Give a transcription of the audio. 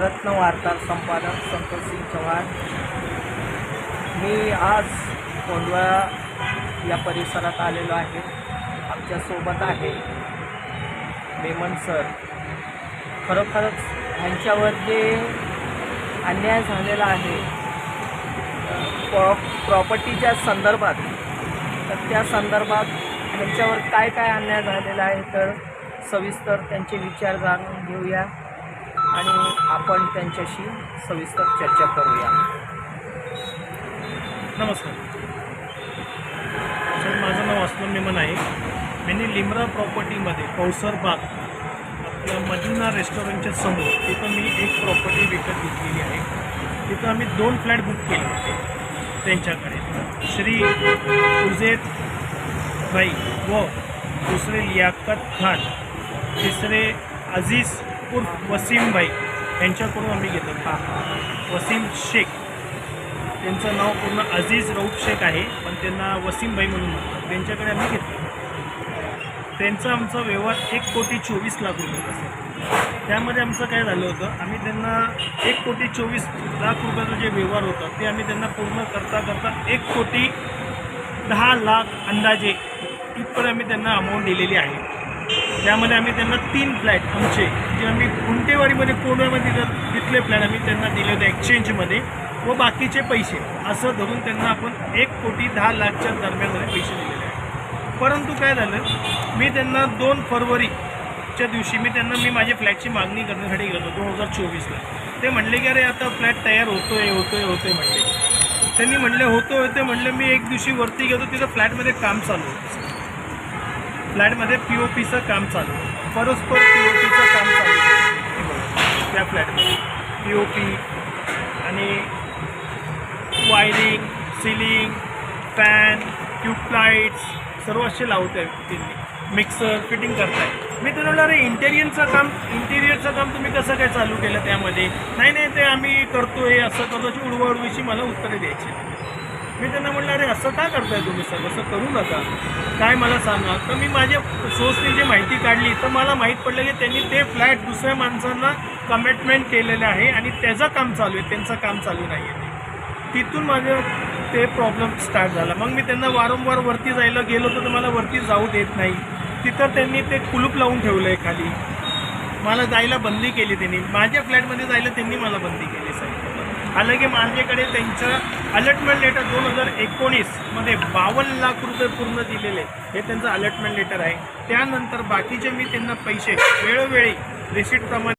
रत्न वार्तार संपादक संतोषसिंग चव्हाण. मी आज कोंडवा या परिसरात आलेलो आहे. आमच्यासोबत आहे मेमन सर. खरोखरच ह्यांच्यावर जे अन्याय झालेला आहे प्रॉ प्रॉपर्टीच्या संदर्भात तर त्या संदर्भात ह्यांच्यावर काय काय अन्याय झालेला आहे तर सविस्तर त्यांचे विचार जाणून घेऊया. आणि आपण त्यांच्याशी सविस्तर चर्चा करूया. नमस्कार. सर माझं नाव अस्लम मेमन आहे. मी लिमरा प्रॉपर्टीमध्ये कौसर बाग आपल्या मदिना रेस्टॉरंटच्या समोर तिथं मी एक प्रॉपर्टी विकत घेतलेली आहे. तिथं आम्ही दोन फ्लॅट बुक केले होते त्यांच्याकडे. श्री उजेद भाई व दुसरे लियाकत खान तिसरे अझीज उर्फ वसीम भाई यांच्याकडून आम्ही घेतलं. हां वसीम शेख. त्यांचं नाव पूर्ण अजीज रऊफ शेख आहे पण त्यांना वसीम भाई म्हणून म्हणतात. त्यांच्याकडे आम्ही घेतलं. त्यांचा आमचा व्यवहार एक कोटी चोवीस लाख रुपये असेल. त्यामध्ये आमचं काय झालं होतं आम्ही त्यांना एक कोटी चोवीस लाख रुपयाचा जे व्यवहार होता ते आम्ही त्यांना पूर्ण करता करता एक कोटी दहा लाख अंदाजे इथपर्यंत आम्ही त्यांना अमाऊंट दिलेली आहे. त्यामध्ये आम्ही त्यांना तीन फ्लॅट आमचे जे आम्ही गुंटेवाडीमध्ये कोंडव्यामध्ये जर तिथले फ्लॅट आम्ही त्यांना दिले होते एक्सचेंजमध्ये. व बाकीचे पैसे असं धरून त्यांना आपण एक कोटी दहा लाखच्या दरम्यानमध्ये पैसे दिलेले आहेत. परंतु काय झालं मी त्यांना दोन फरवरीच्या दिवशी मी त्यांना मी माझ्या फ्लॅटची मागणी करण्यासाठी गेलो दोन हजार चोवीसला. ते म्हणले की अरे आता फ्लॅट तयार होतोय होतोय होतोय म्हणले. त्यांनी म्हणले होतो होते म्हणले मी एक दिवशी वरती गेलो तिथं फ्लॅटमध्ये काम चालू होतं. फ्लॅटमध्ये पी ओ पीचं काम चालू. आहे. परस्पर पी ओ पीचं काम चालू. आहे. त्या फ्लॅटमध्ये. पी ओ पी आणि वायरिंग सिलिंग फॅन ट्यूबलाईट्स सर्व असे लावत आहे त्यांनी. मिक्सर फिटिंग करताय. मी त्यांना म्हणलं, अरे इंटेरियरचं काम इंटेरियरचं काम तुम्ही कसं काय चालू केलं त्यामध्ये? नाही नाही ते आम्ही करतोय असं करतो अशी उडवाउडवीची मला उत्तरे द्यायची मी त्यांना म्हटलं अरे असं का करताय तुम्ही सर असं करू नका. काय मला सांगा? तर मी माझ्या सोर्सनी जी माहिती काढली तर मला माहीत पडलं की त्यांनी ते फ्लॅट दुसऱ्या माणसांना कमिटमेंट केलेलं आहे आणि त्याचं काम चालू आहे. त्यांचं काम चालू नाही आहे तिथून माझं ते प्रॉब्लेम स्टार्ट झाला. मग मी त्यांना वारंवार वरती जायला गेलो तर मला वरती जाऊ देत नाही. तिथं त्यांनी ते कुलूप लावून ठेवलं आहे खाली. मला जायला बंदी केली त्यांनी. माझ्या फ्लॅटमध्ये जायला त्यांनी मला बंदी केली साहेब. आलं की मांजेकडे त्यांचं अलर्टमेंट लेटर दोन हजार एकोणीसमध्ये बावन्न लाख रुपये पूर्ण दिलेले हे त्यांचं अलर्टमेंट लेटर आहे. त्यानंतर बाकीचे मी त्यांना पैसे वेळोवेळी रिसिटप्रमाणे